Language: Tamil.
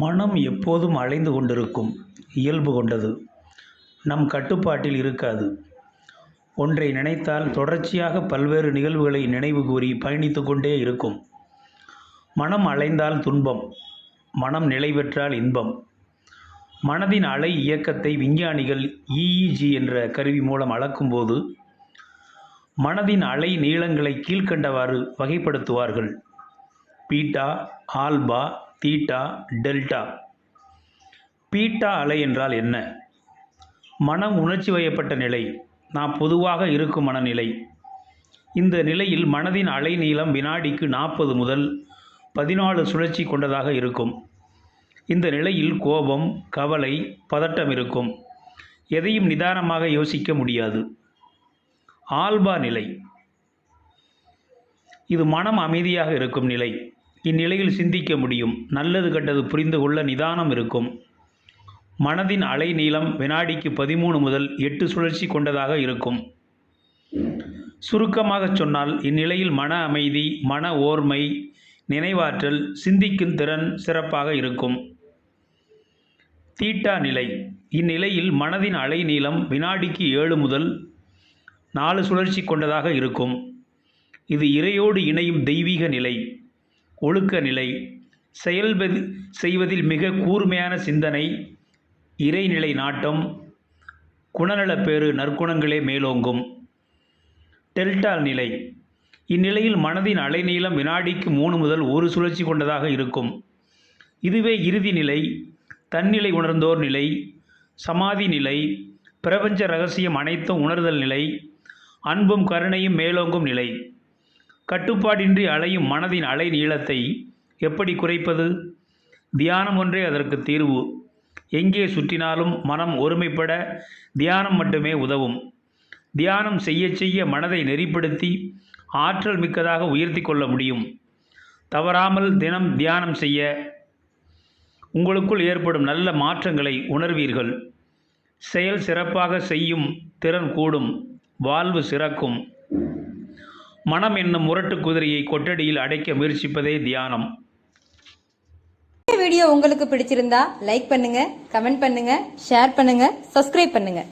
மனம் எப்போதும் அலைந்து கொண்டிருக்கும் இயல்பு கொண்டது. நம் கட்டுப்பாட்டில் இருக்காது. ஒன்றை நினைத்தால் தொடர்ச்சியாக பல்வேறு நிகழ்வுகளை நினைவு கூறி பயணித்து கொண்டே இருக்கும். மனம் அலைந்தால் துன்பம் மனம் நிலை பெற்றால் இன்பம். மனதின் அலை இயக்கத்தை விஞ்ஞானிகள் இஇஜி என்ற கருவி மூலம் அளக்கும்போது மனதின் அலை நீளங்களை கீழ்க்கண்டவாறு வகைப்படுத்துவார்கள். Beta alpha theta delta. Beta அலை என்றால் என்ன? மனம் உணர்ச்சி வயப்பட்ட நிலை. நான் பொதுவாக இருக்கும் மனநிலை. இந்த நிலையில் மனதின் அலை நீளம் வினாடிக்கு நாற்பது முதல் பதினாலு சுழற்சி கொண்டதாக இருக்கும். இந்த நிலையில் கோபம் கவலை பதட்டம் இருக்கும். எதையும் நிதானமாக யோசிக்க முடியாது. ஆல்பா நிலை. இது மனம் அமைதியாக இருக்கும் நிலை. இந்நிலையில் சிந்திக்க முடியும். நல்லது கெட்டது புரிந்து கொள்ள நிதானம் இருக்கும். மனதின் அலை நீளம் வினாடிக்கு பதிமூணு முதல் எட்டு சுழற்சி கொண்டதாக இருக்கும். சுருக்கமாக சொன்னால் இந்நிலையில் மன அமைதி மன ஓர்மை நினைவாற்றல் சிந்திக்கும் திறன் சிறப்பாக இருக்கும். தீட்டா நிலை. இந்நிலையில் மனதின் அலை நீளம் வினாடிக்கு ஏழு முதல் நாலு சுழற்சி கொண்டதாக இருக்கும். இது இறையோடு இணையும் தெய்வீக நிலை. ஒழுக்க நிலை செயல்பது செய்வதில் மிக கூர்மையான சிந்தனை இறைநிலை நாட்டம் குணநலப்பேறு நற்குணங்களே மேலோங்கும். டெல்டா நிலை. இந்நிலையில் மனதின் அலைநீளம் வினாடிக்கு மூணு முதல் ஒரு சுழற்சி கொண்டதாக இருக்கும். இதுவே இறுதி நிலை தன்னிலை உணர்ந்தோர் நிலை சமாதி நிலை பிரபஞ்ச ரகசியம் அனைத்தும் உணர்தல் நிலை அன்பும் கருணையும் மேலோங்கும் நிலை. கட்டுப்பாடின்றி அலையும் மனதின் அலை நீளத்தை எப்படி குறைப்பது? தியானம் ஒன்றே அதற்கு தீர்வு. எங்கே சுற்றினாலும் மனம் ஒருமைப்பட தியானம் மட்டுமே உதவும். தியானம் செய்ய செய்ய மனதை நெறிப்படுத்தி ஆற்றல் மிக்கதாக உயர்த்தி கொள்ள முடியும். தவறாமல் தினம் தியானம் செய்ய உங்களுக்குள் ஏற்படும் நல்ல மாற்றங்களை உணர்வீர்கள். செயல் சிறப்பாக செய்யும் திறன் கூடும். வாழ்வு சிறக்கும். மனம் என்னும் முரட்டு குதிரையை கொட்டடியில் அடைக்க முயற்சிப்பதே தியானம். இந்த வீடியோ உங்களுக்கு பிடிச்சிருந்தா லைக் பண்ணுங்க கமெண்ட் பண்ணுங்க ஷேர் பண்ணுங்க சப்ஸ்கிரைப் பண்ணுங்க.